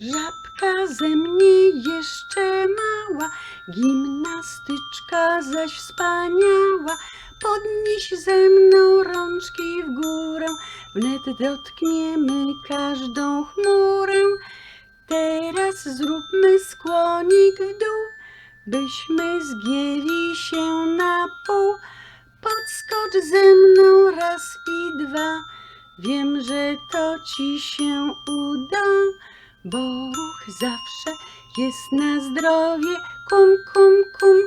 Żabka ze mnie jeszcze mała, gimnastyczka zaś wspaniała. Podnieś ze mną rączki w górę, wnet dotkniemy każdą chmurę. Teraz zróbmy skłonik w dół, byśmy zgięli się na pół. Podskocz ze mną raz i dwa, wiem, że to ci się uda, bo ruch zawsze jest na zdrowie. Kum, kum, kum,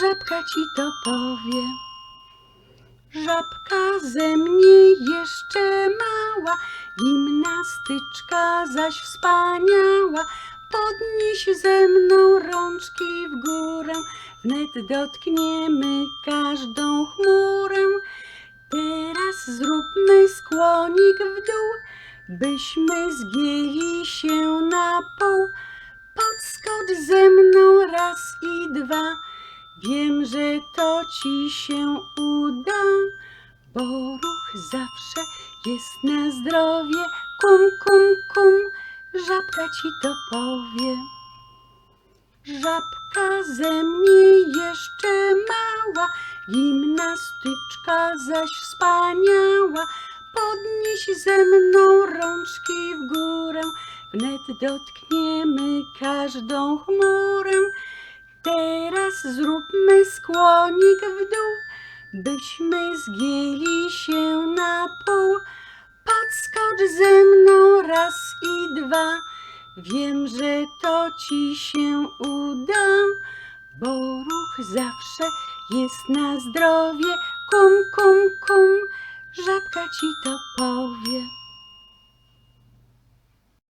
żabka ci to powie. Żabka ze mnie jeszcze mała, gimnastyczka zaś wspaniała. Podnieś ze mną rączki w górę, wnet dotkniemy każdą chmurę. Teraz zróbmy skłonik w dół, byśmy zgięli się na pół. Podskocz ze mną raz i dwa, wiem, że to ci się uda, bo ruch zawsze jest na zdrowie. Kum, kum, kum, żabka ci to powie. Żabka ze mnie jeszcze mała, gimnastyczka zaś wspaniała. Podnieś ze mną rączki w górę, wnet dotkniemy każdą chmurę. Teraz zróbmy skłonik w dół, byśmy zgięli się na pół. Podskocz ze mną raz i dwa, wiem, że to ci się uda, bo ruch zawsze jest na zdrowie. Kum, kum, kum, żabka ci to powie.